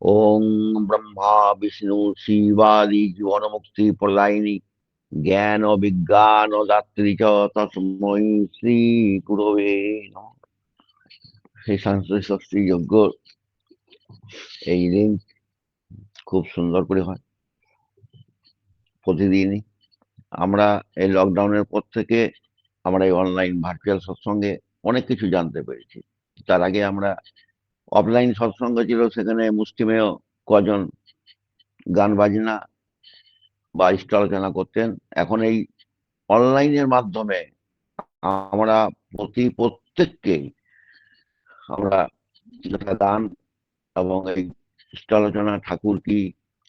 ওং ব্রহ্মা বিষ্ণু শিবাদি জীবনমুক্তি প্রদায়িনী জ্ঞান বিজ্ঞান দাত্রী চ শ্রী গুরবে সেই সংশ্লিষ্ট ষষ্ঠী যজ্ঞ এই দিন খুব সুন্দর করে হয়। প্রতিদিনই আমরা এই লকডাউনের পর থেকে আমরা এই অনলাইন ভার্চুয়াল সৎসঙ্গে অনেক কিছু জানতে পেরেছি। তার আগে আমরা অফলাইন সৎসঙ্গ ছিল, সেখানে মুষ্টিমেয় কজন গান বাজনা বা ইষ্ট আলোচনা করতেন। এখন এই অনলাইনের মাধ্যমে আমরা প্রতি প্রত্যেককেই আমরা দান এবং এই আলোচনা ঠাকুর কি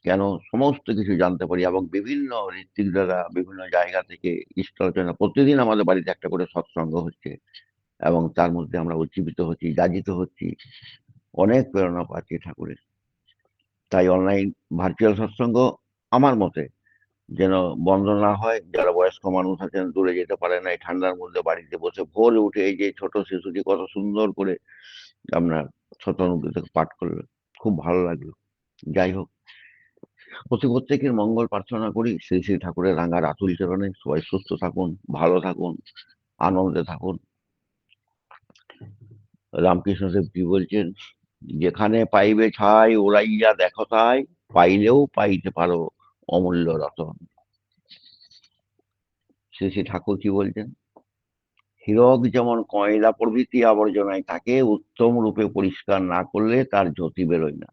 কেন সমস্ত কিছু জানতে পারি এবং বিভিন্ন ঋত্বিক দ্বারা বিভিন্ন জায়গা থেকে ইষ্ট আলোচনা প্রতিদিন আমাদের বাড়িতে একটা করে সৎসঙ্গ হচ্ছে এবং তার মধ্যে আমরা উজ্জীবিত হচ্ছি, যাজিত হচ্ছি। অনেক প্রেরণা পাচ্ছি ঠাকুরের। তাই অনলাইন ভার্চুয়াল সৎসঙ্গ আমার মতে যেন বন্ধ না হয়, যারা বয়স্ক মানুষ আছেন, দূরে যেতে পারে না, এই ঠান্ডার মধ্যে বাড়িতে বসে ভোরে উঠে এই যে ছোট শিশুটি কত সুন্দর করে আপনার শতানুব্বী পাঠ করল খুব ভালো লাগল। যাই হোক, প্রতি প্রত্যেকের মঙ্গল প্রার্থনা করি। শ্রী শ্রী ঠাকুরের রাঙার আতুল চরণে সবাই সুস্থ থাকুন, ভালো থাকুন, আনন্দে থাকুন। রামকৃষ্ণ দেব কি বলছেন যেখানে পাইবে ছাই ওরাইয়া দেখো তাই, পাইলেও পাইতে পারো অমূল্য রতন। শ্রী শ্রী ঠাকুর কি বলছেন? হীরক যেমন কয়লা প্রভৃতি আবর্জনায় থাকে, উত্তম রূপে পরিষ্কার না করলে তার জ্যোতি বেরোয় না।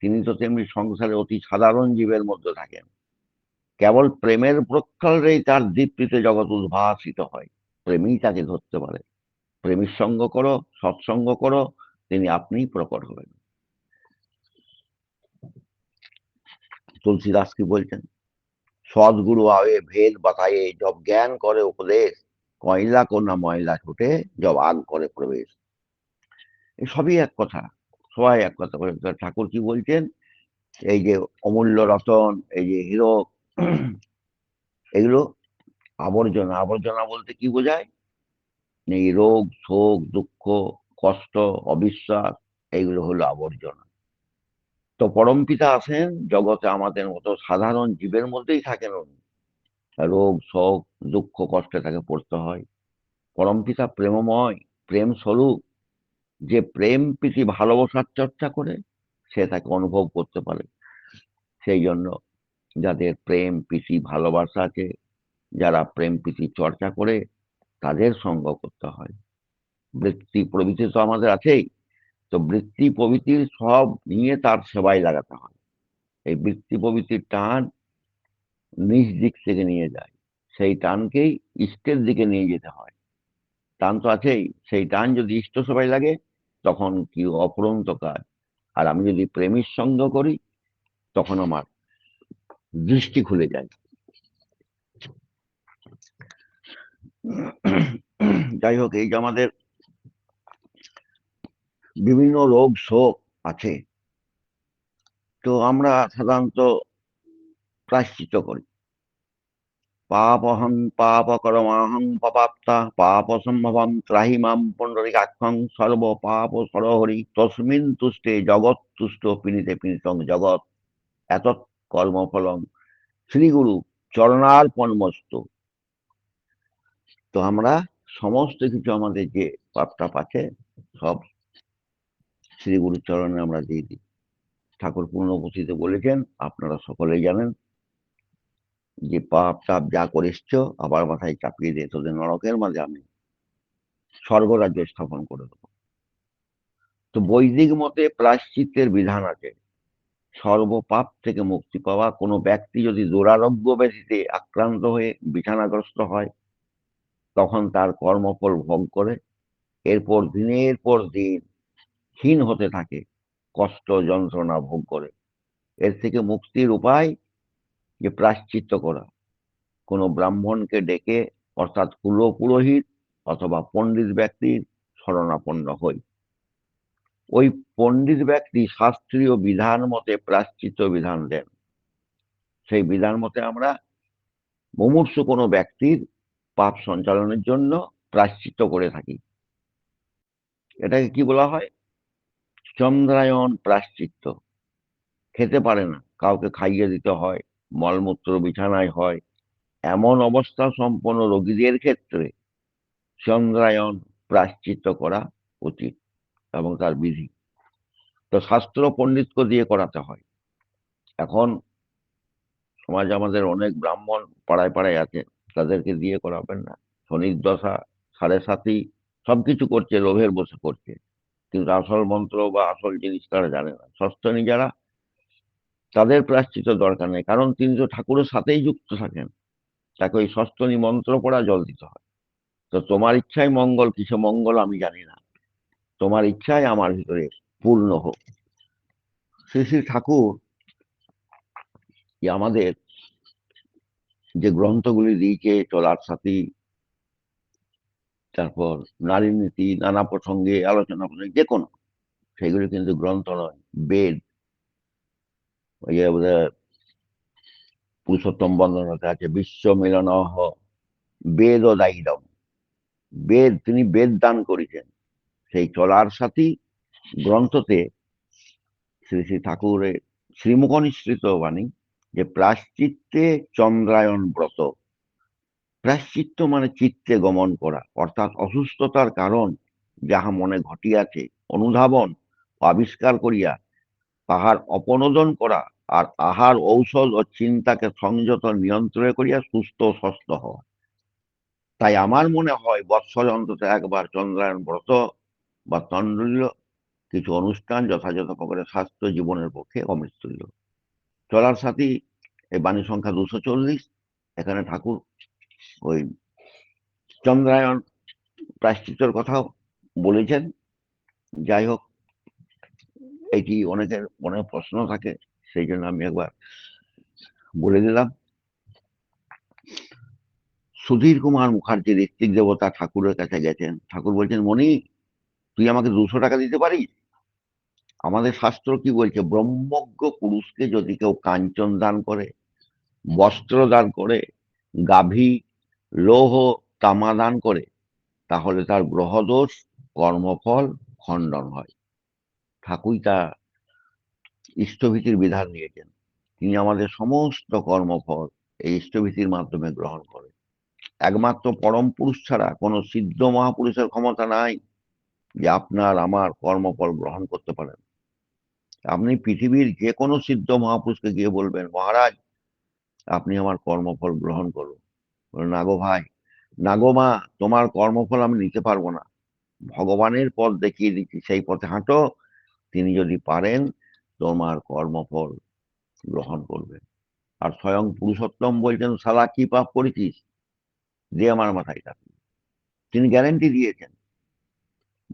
তিনি তো তেমনি সংসারে অতি সাধারণ জীবের মধ্যে থাকেন। কেবল প্রেমের প্রক্ষালেই তার দীপ্তিতে জগৎ উদ্ভাসিত হয়। প্রেমই তাকে ধরতে পারে। প্রেমির সঙ্গ করো, সৎসঙ্গ করো তিনি আপনিই প্রকট হবেন। তুলসীদাস কি বলছেন? সদ্গুরু আবে ভেদ বাতায়ে জব জ্ঞান করে উপদেশ, কয়লা কোনা ময়লা ছুটে জব আগ করে প্রবেশ। সবই এক কথা, সবাই এক কথা বলে। ঠাকুর কি বলছেন? এই যে অমূল্য রতন, এই যে হিরো, এগুলো আবর্জনা। আবর্জনা বলতে কি বোঝায়? এই রোগ, শোক, দুঃখ কষ্ট, অবিশ্বাস, এইগুলো হলো আবর্জনা। তো পরমপিতা আছেন, জগতে আমাদের মতো সাধারণ জীবের মধ্যেই থাকেন উনি। রোগ, শোক, দুঃখ, কষ্টে তাকে পড়তে হয়। পরমপিতা প্রেমময় প্রেম স্বরূপ যে প্রেম প্রীতি ভালোবাসার চর্চা করে, সে তাকে অনুভব করতে পারে। সেই জন্য যাদের প্রেম, প্রীতি ভালোবাসা আছে যারা প্রেম, প্রীতি চর্চা করে, তাদের সঙ্গ করতে হয়। বৃত্তি প্রভৃতি তো আমাদের আছেই। তো বৃত্তি প্রভৃতির সব নিয়ে তার সেবায় লাগাতে হয়। এই বৃত্তি প্রভৃতির টান নিজ দিক থেকে নিয়ে যায়। সেই টানকেই ইষ্টের দিকে নিয়ে যেতে হয়। টান তো আছেই। সেই টান যদি ইষ্ট সবাই লাগে, তখন কি অপরন্ত কাজ। আর আমি যদি প্রেমীর সঙ্গ করি, তখন আমার দৃষ্টি খুলে যায়। যাই হোক, এই যে আমাদের বিভিন্ন রোগ শোক আছে। তো আমরা সাধারণত প্রায়শ্চিত করি। পাপহং পাপ করমাহং পাপাত্তা পাপ সম্ভবম ত্রাহি মাম পুণ্ডরিকাক্ষং সর্ব পাপ সরহরি, তস্মিন তুষ্টে জগৎ তুষ্ট পিনিতে পিনিতং জগৎ। এত কর্মফলং। শ্রীগুরু চরণার্পণমস্ত। তো আমরা সমস্ত কিছু আমাদের যে পাপটাপ আছে, সব শ্রী গুরুর চরণে আমরা দিয়ে দিই। ঠাকুর পূর্ণপতিতে বলেছেন, আপনারা সকলেই জানেন যে পাপ টাপ যা করেছ আবার মাথায় চাপিয়ে দিয়ে তোদের নরকের মাঝে আমি স্বর্গরাজ্য স্থাপন করে দেবো। তো বৈদিক মতে প্রায়শ্চিত্তের বিধান আছে, সর্বপাপ থেকে মুক্তি পাওয়া। কোনো ব্যক্তি যদি দুরারোগ্য ব্যাধিতে আক্রান্ত হয়ে বিছানাগ্রস্ত হয়, তখন তার কর্মফল ভোগ করে। এরপর দিনের পর দিন ক্ষীণ হতে থাকে, কষ্ট, যন্ত্রণা ভোগ করে। এর থেকে মুক্তির উপায় যে প্রাশ্চিত্য করা। কোনো ব্রাহ্মণকে ডেকে অর্থাৎ কুল পুরোহিত অথবা পণ্ডিত ব্যক্তির শরণাপন্ন হই। ওই পণ্ডিত ব্যক্তি শাস্ত্রীয় বিধান মতে প্রাশ্চিত্য বিধান দেন। সেই বিধান মতে আমরা মুমূর্ষ কোনো ব্যক্তির পাপ সঞ্চালনের জন্য প্রাশ্চিত করে থাকি। এটাকে কি বলা হয়? চন্দ্রায়ন প্রাশ্চিত্য। খেতে পারে না। কাউকে খাইয়ে দিতে হয়, মলমূত্র বিছানায় হয়। এমন অবস্থা সম্পন্ন রোগীদের ক্ষেত্রে চন্দ্রায়ন প্রায়শ্চিত্ত করা উচিত এবং তার বিধি। তো শাস্ত্র পণ্ডিতকে দিয়ে করাতে হয়। এখন সমাজে আমাদের অনেক ব্রাহ্মণ পাড়ায় পাড়ায় আছে, তাদেরকে দিয়ে করাবেন না। শনির দশা সাড়ে সাতই সবকিছু করছে, লোভের বসে করছে। কিন্তু আসল মন্ত্র বা আসল জিনিস তারা জানে না। সস্তনী যারা, তাদের প্রাশ্চিত দরকার নেই, কারণ তিনি তো ঠাকুরের সাথেই যুক্ত থাকেন। তাকে ওই সস্তনী মন্ত্র পড়া জল দিতে হয়। তো তোমার ইচ্ছায় মঙ্গল, কিসে মঙ্গল আমি জানি না। তোমার ইচ্ছায় আমার ভিতরে পূর্ণ হোক। শ্রী শ্রী ঠাকুর আমাদের যে গ্রন্থগুলি দিয়েছে চলার সাথী তারপর নারী নীতি, নানা প্রসঙ্গে আলোচনা প্রসঙ্গে যে কোনো। সেগুলি কিন্তু গ্রন্থ নয় বেদ, ওই যে পুরুষোত্তম বন্দনাতে আছে, বিশ্ব মিলন বেদ ও দায়িদম বেদ, তিনি বেদ দান করেছেন। সেই চলার সাথী গ্রন্থতে শ্রী শ্রী ঠাকুরের শ্রীমুখ নিঃসৃত বাণী যে প্রাশ্চিত্যে চন্দ্রায়ন ব্রত প্রাশ্চিত্য মানে চিত্তে গমন করা, অর্থাৎ অসুস্থতার কারণ যাহা মনে ঘটিয়াছে, অনুধাবন, আবিষ্কার করিয়া তাহার অপনোদন করা আর আহার ঔষধ ও চিন্তাকে সংযত নিয়ন্ত্রণ করিয়া সুস্থ সুস্থ হওয়া। তাই আমার মনে হয় বৎসর অন্তত একবার চন্দ্রায়ন ব্রত বা তন্ডুল্য কিছু অনুষ্ঠান যথাযথ প্রকারে স্বাস্থ্য জীবনের পক্ষে অমৃতুল্য চলার সাথী, এই বাণী সংখ্যা দুশো চল্লিশ। এখানে ঠাকুর ওই চন্দ্রায়ন প্রায়শ্চিত্তর কথাও বলেছেন। যাই হোক, এটি অনেকের মনে প্রশ্ন থাকে, সেই জন্য আমি একবার বলে দিলাম। সুধীর কুমার মুখার্জি ঋত্বিক দেবতা ঠাকুরের কাছে গেছেন। ঠাকুর বলছেন মনি তুই আমাকে দুশো টাকা দিতে পারিস? আমাদের শাস্ত্র কি বলছে? ব্রহ্মজ্ঞ পুরুষকে যদি কেউ কাঞ্চন দান করে, বস্ত্র দান করে, গাভী লৌহ তামাদান করে, তাহলে তার গ্রহদোষ, কর্মফল খণ্ডন হয়। ঠাকুর তা ইষ্টভীতির বিধান নিয়েছেন তিনি আমাদের সমস্ত কর্মফল এই ইষ্টভীতির মাধ্যমে গ্রহণ করেন। একমাত্র পরম পুরুষ ছাড়া কোনো সিদ্ধ মহাপুরুষের ক্ষমতা নাই যে আপনার আমার কর্মফল গ্রহণ করতে পারেন। আপনি পৃথিবীর যে কোনো সিদ্ধ মহাপুরুষকে গিয়ে বলবেন, মহারাজ, আপনি আমার কর্মফল গ্রহণ করুন। নাগো ভাই নাগো মা, তোমার কর্মফল আমি নিতে পারব না। ভগবানের পথ দেখিয়ে দিচ্ছি, সেই পথে হাঁটো। তিনি যদি পারেন, তোমার কর্মফল গ্রহণ করবেন। আর স্বয়ং পুরুষোত্তম বলছেন, সালা, কি পাপ করেছিস? দিয়ে আমার মাথায় থাকবে তিনি গ্যারেন্টি দিয়েছেন।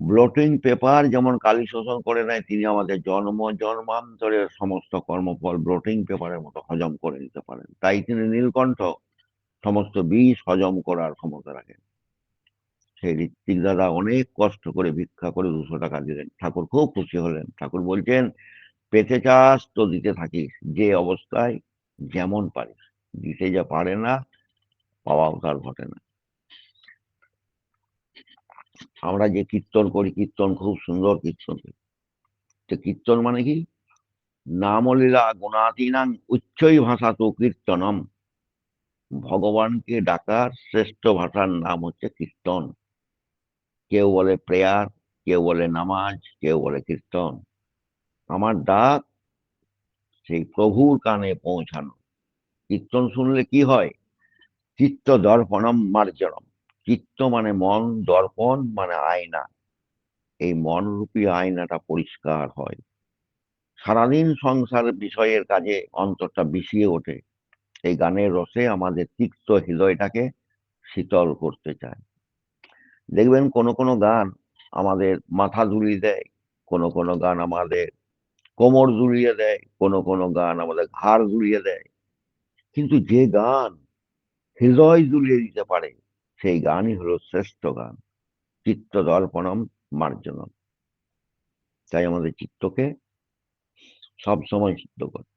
ব্লটিং পেপার যেমন কালি শোষণ করে নেয়, তিনি আমাদের জন্ম, জন্মান্তরের সমস্ত কর্মফল ব্লটিং পেপারের মতো হজম করে নিতে পারেন। তাই তিনি নীলকণ্ঠ সমস্ত বিষ হজম করার ক্ষমতা রাখেন। সেই ঋত্বিক দাদা অনেক কষ্ট করে ভিক্ষা করে দুশো টাকা দিলেন। ঠাকুর খুব খুশি হলেন। ঠাকুর বলছেন পেতে চাস তো দিতে থাকিস, যে অবস্থায় যেমন পারিস। দিতে যা পারে না, পাওয়াও তার ঘটে না। আমরা যে কীর্তন করি, কীর্তন খুব সুন্দর কীর্তন তো কীর্তন মানে কি? নামলীলা গুণাতীনাং উচ্চই ভাষা তো কীর্তনম। ভগবানকে ডাকার শ্রেষ্ঠ ভাষার নাম হচ্ছে কীর্তন। কেউ বলে প্রেয়ার, কেউ বলে নামাজ, কেউ বলে কীর্তন। আমার ডাক সেই প্রভুর কানে পৌঁছানো। কীর্তন শুনলে কি হয়? চিত্ত দর্পণম মার্জনম। চিত্ত মানে মন, দর্পণ মানে আয়না। এই মনরূপী আয়নাটা পরিষ্কার হয়। সারাদিন সংসার বিষয়ের কাজে অন্তরটা বিষিয়ে ওঠে। এই গানের রসে আমাদের তিক্ত হৃদয়টাকে শীতল করতে চায়। দেখবেন কোনো কোনো গান আমাদের মাথা দুলিয়ে দেয়, কোনো কোনো গান আমাদের কোমর জুড়িয়ে দেয়, কোনো কোনো গান আমাদের ঘাড় জুড়িয়ে দেয়। কিন্তু যে গান হৃদয় জুলিয়ে দিতে পারে, সেই গানই হলো শ্রেষ্ঠ গান, চিত্ত দর্পণম মার্জনম। তাই আমাদের চিত্তকে সবসময় সিদ্ধ করে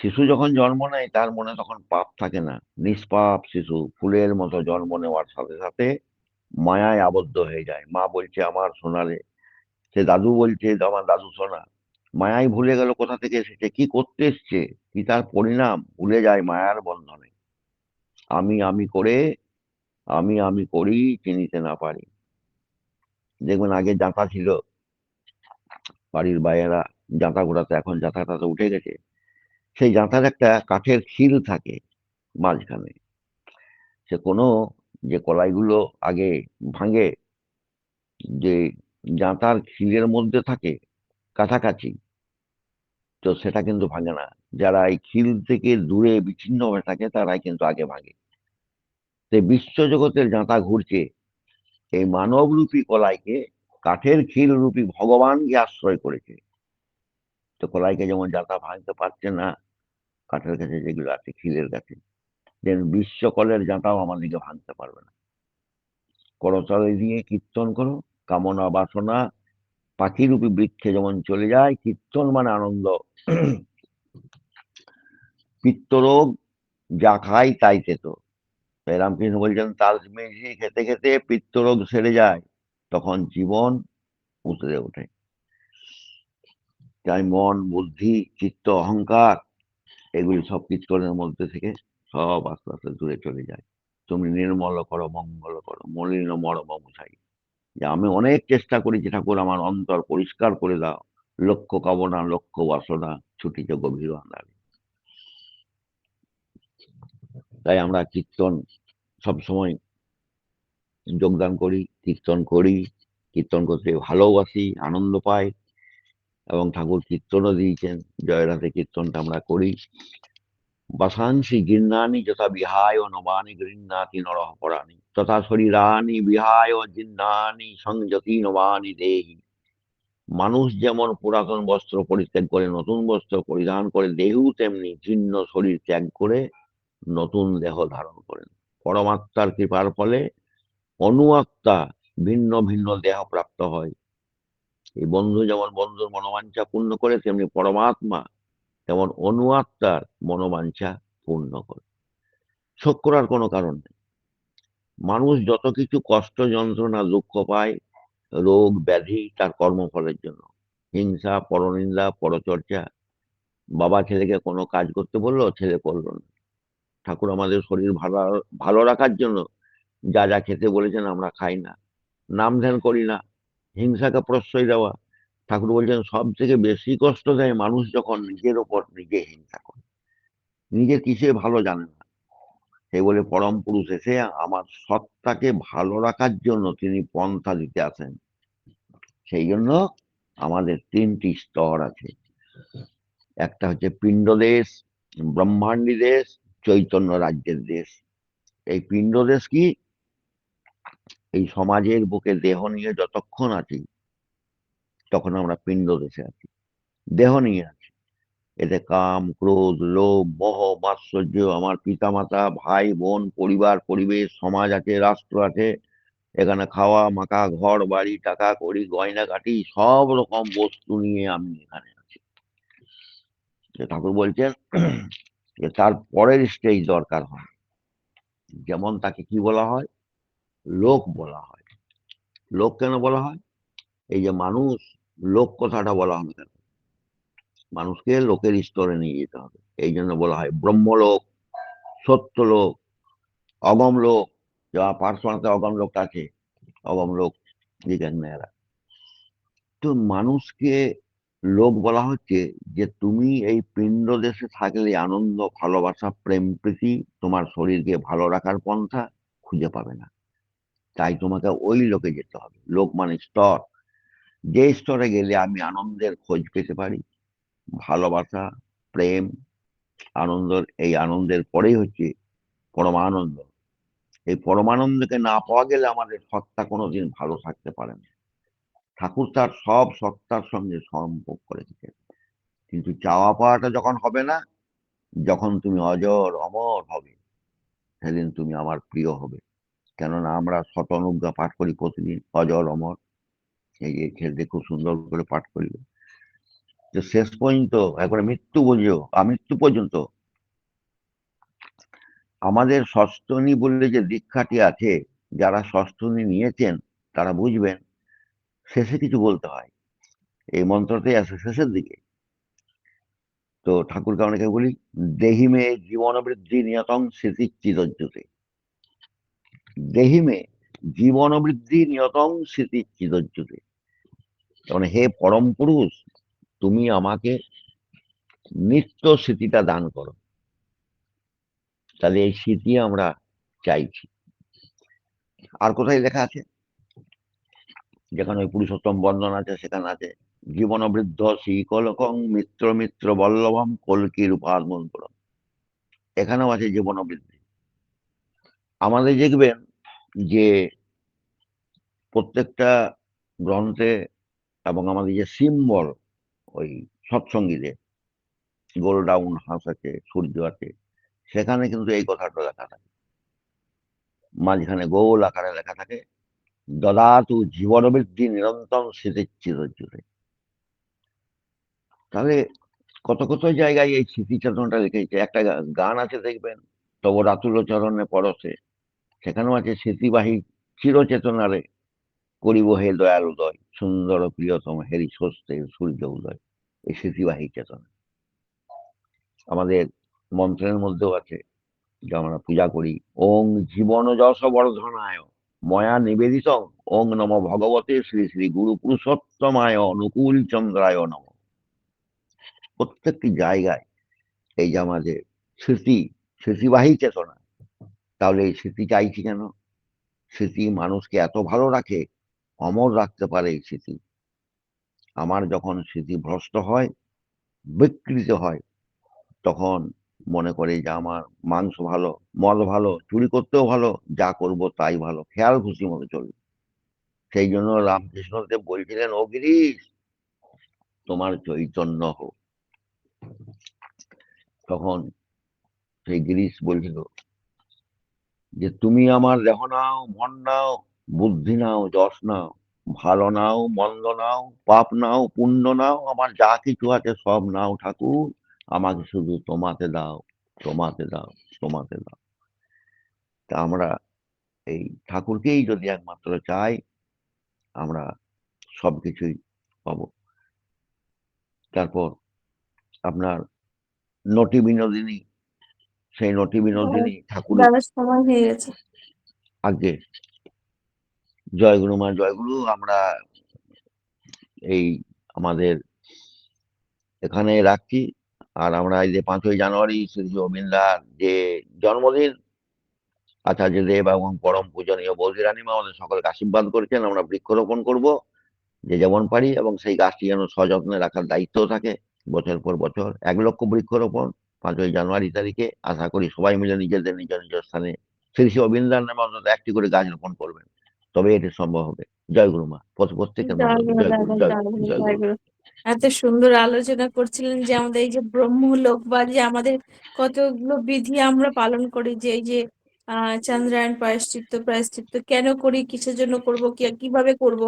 শিশু যখন জন্ম নেয়, তার মনে তখন পাপ থাকে না। নিষ্পাপ শিশু, ফুলের মতো জন্ম নেওয়ার সাথে সাথে মায়ায় আবদ্ধ হয়ে যায়। মা বলছে, আমার সোনারে। সে দাদু বলছে, আমার দাদু সোনা। মায়াই ভুলে গেল কোথা থেকে এসেছে, কি করতে এসছে, কি তার পরিণাম, ভুলে যায় মায়ার বন্ধনে। আমি আমি করে, আমি আমি করি, চিনিতে না পারি। দেখবেন আগে জাঁতা ছিল, বাড়ির বাইরেরা জাঁতা ঘোড়াতে এখন জাঁতাটাতে উঠে গেছে। সেই জাঁতার একটা কাঠের খিল থাকে মাঝখানে। সে কোনো যে কলাইগুলো আগে ভাঙে, যে জাঁতার খিলের মধ্যে থাকে কাছাকাছি, তো সেটা কিন্তু ভাঙে না। যারা এই খিল থেকে দূরে বিচ্ছিন্ন হয়ে থাকে, তারাই কিন্তু আগে ভাঙে। তো বিশ্বজগতের জাঁতা ঘুরছে। এই মানবরূপী কলাইকে কাঠের খিল রূপী ভগবানকে আশ্রয় করেছে। তো কলাইকে যেমন জাঁতা ভাঙতে পারছে না কাঠের কাছে যেগুলো আছে, খিলের কাছে। দেন বিশ্বকলের জাঁটাও আমার আমাদেরকে ভাঙতে পারবে না। করতলে দিয়ে কীর্তন করো, কামনা বাসনা, পাখিরূপী বৃক্ষে যেমন চলে যায়, কীর্তন মানে আনন্দ। পিত্তরোগ যা খাই তাই তাই রামকৃষ্ণ বলছেন, তাল খেতে খেতে পিত্তরোগ সেরে যায়, তখন জীবন উতরে ওঠে। তাই মন, বুদ্ধি, চিত্ত, অহংকার এগুলি সব কীর্তনের মধ্যে থেকে সব আস্তে আস্তে দূরে চলে যায়। তুমি নির্মল করো, মঙ্গল করো, মলিন মরম মুছাই যে আমি অনেক চেষ্টা করেছি ঠাকুর আমার অন্তর পরিষ্কার করে দাও। লক্ষ্য কামনা, লক্ষ্য বাসনা ছুটিছে গভীর আন্ধারে তাই আমরা কীর্তন সবসময় যোগদান করি, কীর্তন করি, কীর্তন করতে ভালোবাসি, আনন্দ পাই। এবং ঠাকুর কীর্তনও দিয়েছেন জয়রাতে কীর্তনটা আমরা করি। বাসাংসি গিন্নানি যথা বিহায় নবানি গৃহ্ণাতি নরহ পরাণি, তথা শরীরানি বিহায় জিন্নানি সংযতি নবানি দেহি। মানুষ যেমন পুরাতন বস্ত্র পরিত্যাগ করে, নতুন বস্ত্র পরিধান করে, দেহু তেমনি জীর্ণ শরীর ত্যাগ করে নতুন দেহ ধারণ করেন। পরমাত্মার কৃপার ফলে অনুআত্মা ভিন্ন ভিন্ন দেহ প্রাপ্ত হয়। এই বন্ধু যেমন বন্ধুর মনোবাঞ্ছা পূর্ণ করে, তেমনি পরমাত্মা তেমন অনুআত্মার মনোবাঞ্ছা পূর্ণ করে। শোক করার কোনো কারণ নেই। মানুষ যত কিছু কষ্ট, যন্ত্রণা, দুঃখ পায়, রোগ, ব্যাধি তার কর্মফলের জন্য। হিংসা, পরনিন্দা, পরচর্চা। বাবা ছেলেকে কোনো কাজ করতে বলল ছেলে করল না। ঠাকুর আমাদের শরীর ভালো ভালো রাখার জন্য যা যা খেতে বলেছেন আমরা খাই না। নাম ধ্যান করি না। হিংসাকে প্রশ্রয় দেওয়া। ঠাকুর বলছেন সব থেকে বেশি কষ্ট দেয় মানুষ যখন নিজের ওপর নিজে হিংসা করে। নিজে কিসে ভালো জানে না। সে বলে, পরম পুরুষ এসে আমার সত্তাকে ভালো রাখার জন্য তিনি পন্থা দিতে আসেন। সেই জন্য আমাদের তিনটি স্তর আছে। একটা হচ্ছে পিণ্ড দেশ, ব্রহ্মাণ্ডী দেশ, চৈতন্য রাজ্যের দেশ। এই পিণ্ড দেশ কি? এই সমাজের বুকে দেহ নিয়ে যতক্ষণ আছি, তখন আমরা পিণ্ড দেশে আছি। দেহ নিয়ে আছি। এতে কাম, ক্রোধ, লোভ, মহ মাৎসর্য আমার পিতামাতা, ভাই, বোন, পরিবার, পরিবেশ, সমাজ আছে, রাষ্ট্র আছে, এখানে খাওয়া, মাখা, ঘর, বাড়ি, টাকা, কড়ি, গয়না কাটি সব রকম বস্তু নিয়ে আমি এখানে আছি। ঠাকুর বলছেন, যে তার পরের স্টেজ দরকার হয়। যেমন তাকে কি বলা হয়? লোক বলা হয়। লোক কেন বলা হয়? এই যে মানুষ, লোক কথাটা বলা হবে কেন মানুষকে লোকের স্তরে নিয়ে যেতে হবে। এই জন্য বলা হয় ব্রহ্মলোক, সত্যলোক অগম লোক যা পার্সোনাতে অগম লোকটা আছে অগম লোক লিখেন মেয়েরা তো মানুষকে লোক বলা হচ্ছে যে, তুমি এই পিণ্ড দেশে থাকলে আনন্দ, ভালোবাসা, প্রেম প্রীতি তোমার শরীরকে ভালো রাখার পন্থা খুঁজে পাবে না। তাই তোমাকে ওই লোকে যেতে হবে। লোক মানে স্তর যে স্তরে গেলে আমি আনন্দের খোঁজ পেতে পারি। ভালোবাসা, প্রেম, আনন্দ, এই আনন্দের পরেই হচ্ছে পরমানন্দ। এই পরমানন্দকে না পাওয়া গেলে আমাদের সত্তা কোনোদিন ভালো থাকতে পারে না। ঠাকুর তার সব সত্তার সঙ্গে সম্পর্ক রেখেছেন কিন্তু চাওয়া পাওয়াটা যখন হবে না, যখন তুমি অজর, অমর হবে, সেদিন তুমি আমার প্রিয় হবে। কেননা আমরা শত অনুজ্ঞা পাঠ করি প্রতিদিন অজর অমর। এই ছেলেটি খুব সুন্দর করে পাঠ করি। যে শেষ পর্যন্ত, একবারে মৃত্যু পর্যন্ত আমৃত্যু পর্যন্ত। আমাদের ষষ্ঠনী বলে যে দীক্ষাটি আছে, যারা ষষ্ঠনী নিয়েছেন, তারা বুঝবেন, শেষে কিছু বলতে হয়। এই মন্ত্রটাই আছে শেষের দিকে। তো ঠাকুরকে অনেকে বলি, দেহিমে জীবন বৃদ্ধি নিয়তং স্মৃতি চিরজ্যোতি দেহিমে জীবন বৃদ্ধি নিয়তং স্মৃতি চিরজ্যোতি মানে হে পরম পুরুষ, তুমি আমাকে নিত্য স্মৃতিটা দান করো। তাহলে এই স্মৃতি আমরা চাইছি। আর কোথায় লেখা আছে? যেখানে ওই পুরুষোত্তম বন্ধন আছে, সেখানে আছে জীবন বৃদ্ধ শ্রীকলকং মিত্র মিত্র বল্লভম কলকির উপার্মন করম এখানেও আছে জীবন বৃদ্ধি আমাদের দেখবেন যে প্রত্যেকটা গ্রন্থে এবং আমাদের যে সিম্বল ওই সৎসঙ্গীতে, গোল ডাউন হাঁস আছে, সূর্য আছে, সেখানে কিন্তু এই কথাটা লেখা থাকে। মাঝখানে গোল আকারে লেখা থাকে, দদাতু জীবন বৃদ্ধি নিরন্তর স্মৃতিচ্ছিত জুড়ে। তাহলে কত কত জায়গায় এই স্মৃতি চেতনাটা লিখেছে। একটা গান আছে দেখবেন, তব রাতুল চরণে পরশে। সেখানেও আছে স্মৃতিবাহী চিরচেতনারে করিব হে দয়াল উদয় সুন্দর প্রিয়তম হেরি স্বস্তে সূর্য উদয় এই স্মৃতিবাহী চেতনা। আমাদের মন্ত্রের মধ্যেও আছে, যা আমরা পূজা করি, ওং জীবন যশ বর্ধনায়, ময়া নিবেদিত, ওং নম ভগবতে শ্রী শ্রী গুরু পুরুষোত্তমায়, অনুকূল চন্দ্রায় নম। প্রত্যেকটি জায়গায় এই যে আমাদের স্মৃতি, স্মৃতিবাহী চেতনা তাহলে স্মৃতি চাইছি কেন স্মৃতি মানুষকে এত ভালো রাখে, অমর রাখতে পারে এই স্মৃতি। আমার যখন স্মৃতি ভ্রষ্ট হয়, বিকৃত হয়, তখন মনে করে যে আমার মাংস ভালো, মদ ভালো, চুরি করতেও ভালো, যা করব তাই ভালো, খেয়াল খুশি মতো চলবে। সেই জন্য রামকৃষ্ণদেব বলছিলেন, ও গিরিশ, তোমার চৈতন্য হোক। তখন সেই গিরিশ বলছিল যে তুমি আমার দেহ নাও, মন নাও, বুদ্ধি নাও, যশ নাও, ভালো নাও, মন্দ নাও, পাপ নাও, পুণ্য নাও, আমার যা কিছু আছে সব নাও ঠাকুর, আমাকে শুধু তোমাতে দাও তোমাতে দাও তোমাতে দাও। তা আমরা এই ঠাকুরকেই যদি একমাত্র চাই, আমরা সবকিছুই পাব। তারপর আপনার নটি বিনোদিনী সেই নটি বিনোদিনী ঠাকুর সময় হয়ে গেছে আগে জয়গুরু মা জয়গুরু আমরা এই আমাদের এখানে রাখছি। আর আমরা এই যে পাঁচই জানুয়ারি শ্রী গোবিন্দার যে জন্মদিন আচার্য দেব এবং পরম পূজনীয় বৌদি রানীমা আমাদের সকলকে আশীর্বাদ করেছেন। আমরা বৃক্ষরোপণ করব যে যেমন পারি এবং সেই গাছটি যেন সযত্নে রাখার দায়িত্ব থাকে। বছর পর বছর এক লক্ষ বৃক্ষরোপণ। পাঁচই জানুয়ারি তারিখে আশা করি সবাই মিলে নিজেদের নিজ নিজ স্থানে শ্রী শ্রী অবিন্দার নামে অন্তত একটি করে গাছ রোপণ করবেন। তবে এটি সম্ভব হবে। জয় গুরু মা প্রত্যেকের এত সুন্দর আলোচনা করছিলেন যে আমাদের এই যে ব্রহ্ম লোক বা যে আমাদের কতগুলো বিধি আমরা পালন করি যে এই যে চন্দ্রায়ণ প্রায়শ্চিত্ত প্রায়শ্চিত্ত, কেন করি, কিসের জন্য করব, কি, কীভাবে করব?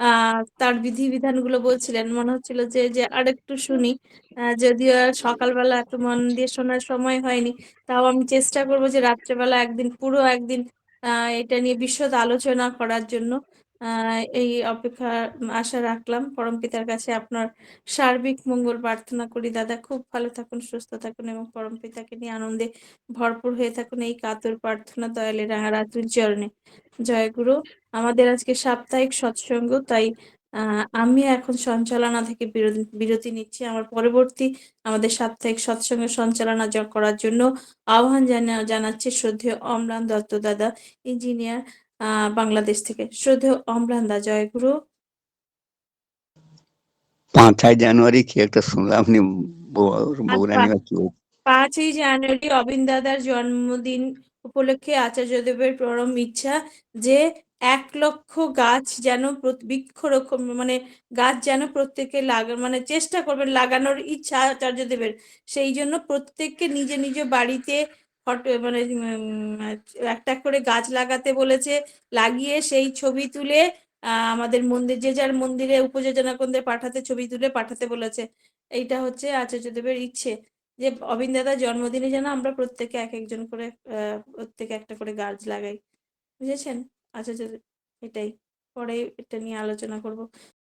আহ তার বিধি বিধানগুলো বলছিলেন। মনে হচ্ছিল যে যে আর একটু শুনি যদিও সকালবেলা এত মন দিয়ে শোনার সময় হয়নি, তাও আমি চেষ্টা করব যে রাত্রেবেলা একদিন, পুরো একদিন আহ এটা নিয়ে বিশদ আলোচনা করার জন্য। এই অপেক্ষা আশা রাখলাম। পরম পিতার কাছে আপনার সার্বিক মঙ্গল প্রার্থনা করি। দাদা, খুব ভালো থাকুন, সুস্থ থাকুন এবং পরম পিতাকে নিয়ে আনন্দে ভরপুর হয়ে থাকুন এই কাতর প্রার্থনা দয়ালে রাঙারাতুর চরণে। জয় গুরু। আমাদের আজকে সাপ্তাহিক সৎসঙ্গ, তাই আমি এখন সঞ্চালনা থেকে বিরতি নিচ্ছি। আমার পরবর্তী আমাদের সাপ্তাহিক সৎসঙ্গের সঞ্চালনা করার জন্য আহ্বান জানা, জানাচ্ছি শ্রদ্ধেয় অম্লান দত্ত দাদা, ইঞ্জিনিয়ার। বাংলাদেশ থেকে। শ্রদ্ধেয় অম্লান দা জয়গুরু। পাঁচই জানুয়ারি কি একটা শুনলাম পাঁচই জানুয়ারি অবিন দাদার জন্মদিন উপলক্ষে আচার্য দেবের পরম ইচ্ছা যে এক লক্ষ গাছ যেন বৃক্ষরোপণ মানে গাছ যেন প্রত্যেকে লাগা মানে চেষ্টা করবেন লাগানোর ইচ্ছা আচার্যদেবের। সেই জন্য প্রত্যেককে নিজে নিজ বাড়িতে মানে একটা করে গাছ লাগাতে বলেছে, লাগিয়ে সেই ছবি তুলে আমাদের মন্দির, যে যার মন্দিরে উপযোজনা কেন্দ্রে পাঠাতে ছবি তুলে পাঠাতে বলেছে। এইটা হচ্ছে আচার্যদেবের ইচ্ছে, যে অবিন দাদার জন্মদিনে যেন আমরা প্রত্যেকে এক একজন করে প্রত্যেকে একটা করে গাছ লাগাই। বুঝেছেন? আচার্য, এটাই। পরে এটা নিয়ে আলোচনা করব।